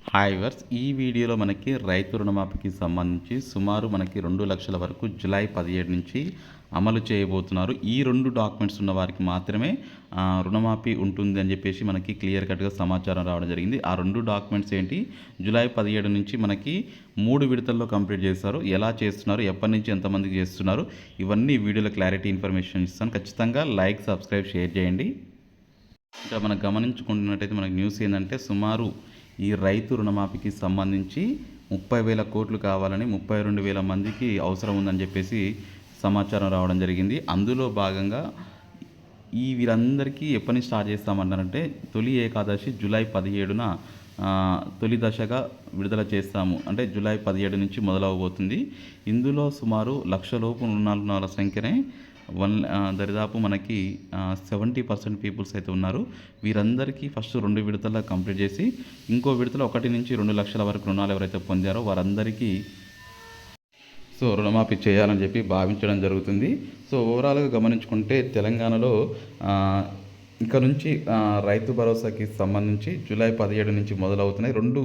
Hi verse ఈ వీడియోలో మనకి రైతు రుణమాఫీకి సంబంధించి సుమారు మనకి రెండు లక్షల వరకు జులై పదిహేడు నుంచి అమలు చేయబోతున్నారు. ఈ రెండు డాక్యుమెంట్స్ ఉన్న వారికి మాత్రమే రుణమాఫీ ఉంటుంది అని చెప్పేసి మనకి క్లియర్ కట్గా సమాచారం రావడం జరిగింది. ఆ రెండు డాక్యుమెంట్స్ ఏంటి? జూలై పదిహేడు నుంచి మనకి మూడు విడతల్లో కంప్లీట్ చేస్తారు ఎలా చేస్తున్నారు? ఎప్పటి నుంచి ఎంతమందికి చేస్తున్నారు? ఇవన్నీ వీడియోలో క్లారిటీ ఇన్ఫర్మేషన్ ఇస్తాను. ఖచ్చితంగా లైక్ సబ్స్క్రైబ్ షేర్ చేయండి. ఇంకా మనం గమనించుకుంటున్నట్టయితే మనకి న్యూస్ ఏంటంటే సుమారు ఈ రైతు రుణమాఫీకి సంబంధించి ముప్పై వేల కోట్లు కావాలని ముప్పై రెండు వేల మందికి అవసరం ఉందని చెప్పేసి సమాచారం రావడం జరిగింది. అందులో భాగంగా ఈ వీరందరికీ ఎప్పటి నుంచి స్టార్ట్ చేస్తామన్నారంటే తొలి ఏకాదశి జూలై పదిహేడున తొలి దశగా విడుదల చేస్తాము. అంటే జూలై పదిహేడు నుంచి మొదలవబోతుంది. ఇందులో సుమారు లక్షలోపు రుణాల సంఖ్యనే వన్ దరిదాపు మనకి సెవెంటీ పర్సెంట్ పీపుల్స్ అయితే ఉన్నారు. వీరందరికీ ఫస్ట్ రెండు విడతల కంప్లీట్ చేసి ఇంకో విడతలో ఒకటి నుంచి రెండు లక్షల వరకు రుణాలు ఎవరైతే పొందారో వారందరికీ సో రుణమాఫీ చేయాలని చెప్పి భావించడం జరుగుతుంది. సో ఓవరాల్గా గమనించుకుంటే తెలంగాణలో ఇక నుంచి రైతు భరోసాకి సంబంధించి జూలై పదిహేడు నుంచి మొదలవుతున్నాయి. రెండు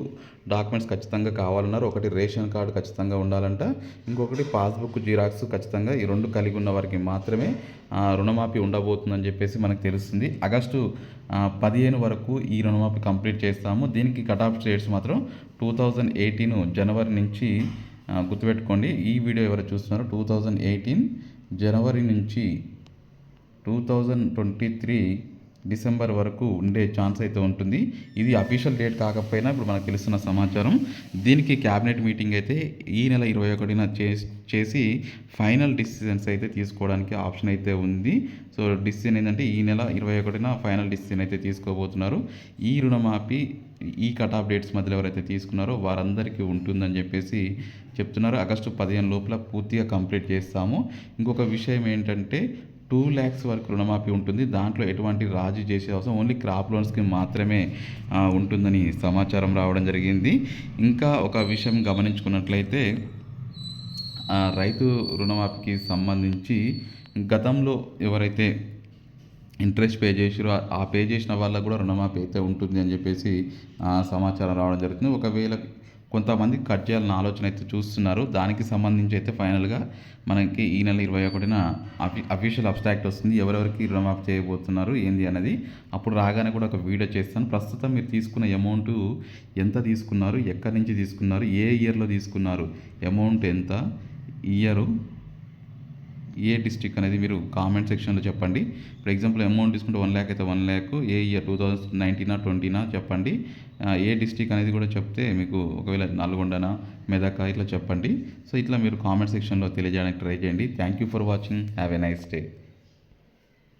డాక్యుమెంట్స్ ఖచ్చితంగా కావాలన్నారు. ఒకటి రేషన్ కార్డు ఖచ్చితంగా ఉండాలంట. ఇంకొకటి పాస్బుక్ జిరాక్స్ ఖచ్చితంగా ఈ రెండు కలిగి ఉన్న వారికి మాత్రమే రుణమాఫీ ఉండబోతుందని చెప్పేసి మనకు తెలుస్తుంది. ఆగస్టు పదిహేను వరకు ఈ రుణమాఫీ కంప్లీట్ చేస్తాము. దీనికి కట్ ఆఫ్ డేట్స్ మాత్రం టూ థౌజండ్ ఎయిటీన్ జనవరి నుంచి గుర్తుపెట్టుకోండి. ఈ వీడియో ఎవరు చూస్తున్నారో టూ థౌజండ్ ఎయిటీన్ జనవరి నుంచి two thousand twenty three December వరకు ఉండే ఛాన్స్ అయితే ఉంటుంది. ఇది అఫీషియల్ డేట్ కాకపోయినా ఇప్పుడు మనకు తెలుస్తున్న సమాచారం. దీనికి క్యాబినెట్ మీటింగ్ అయితే ఈ నెల ఇరవై ఒకటిన చేసి చేసి ఫైనల్ డిసిజన్స్ అయితే తీసుకోవడానికి ఆప్షన్ అయితే ఉంది. సో డిసిజన్ ఏంటంటే ఈ నెల ఇరవై ఒకటిన ఫైనల్ డిసిజన్ అయితే తీసుకోబోతున్నారు. ఈ రుణమాఫీ ఈ కట్ ఆఫ్ డేట్స్ మధ్యలో ఎవరైతే తీసుకున్నారో వారందరికీ ఉంటుందని చెప్పేసి చెప్తున్నారు. ఆగస్టు పదిహేను లోపల పూర్తిగా కంప్లీట్ చేస్తాము. ఇంకొక విషయం ఏంటంటే టూ ల్యాక్స్ వరకు రుణమాఫీ ఉంటుంది. దాంట్లో ఎటువంటి రాజీ చేసే అవసరం ఓన్లీ క్రాప్ లోన్స్కి మాత్రమే ఉంటుందని సమాచారం రావడం జరిగింది. ఇంకా ఒక విషయం గమనించుకున్నట్లయితే రైతు రుణమాఫీకి సంబంధించి గతంలో ఎవరైతే ఇంట్రెస్ట్ పే చేసిరో ఆ- పే చేసిన వాళ్ళకు కూడా రుణమాఫీ అయితే ఉంటుంది అని చెప్పేసి సమాచారం రావడం జరుగుతుంది. ఒకవేళ కొంతమంది కట్ చేయాలని ఆలోచన అయితే చూస్తున్నారు. దానికి సంబంధించి అయితే ఫైనల్గా మనకి ఈ నెల ఇరవై ఒకటిన అఫీ అఫీషియల్ అబ్స్ట్రాక్ట్ వస్తుంది. ఎవరెవరికి రుణమాఫ్ చేయబోతున్నారు ఏంది అనేది అప్పుడు రాగానే కూడా ఒక వీడియో చేస్తాను. ప్రస్తుతం మీరు తీసుకున్న అమౌంట్ ఎంత తీసుకున్నారు ఎక్కడి నుంచి తీసుకున్నారు ఏ ఇయర్లో తీసుకున్నారు అమౌంట్ ఎంత ఇయరు ఏ డిస్టిక్ అనేది మీరు కామెంట్ సెక్షన్లో చెప్పండి. ఫర్ ఎగ్జాంపుల్ అమౌంట్ తీసుకుంటే వన్ ల్యాక్ అయితే one lakh a year two thousand నైన్టీనా ట్వంటీనా చెప్పండి. ఏ డిస్టిక్ అనేది కూడా చెప్తే మీకు ఒకవేళ నల్గొండనా మెదక ఇట్లా చెప్పండి. సో ఇట్లా మీరు కామెంట్ సెక్షన్లో తెలియజేయడానికి ట్రై చేయండి. Thank you for watching have a nice day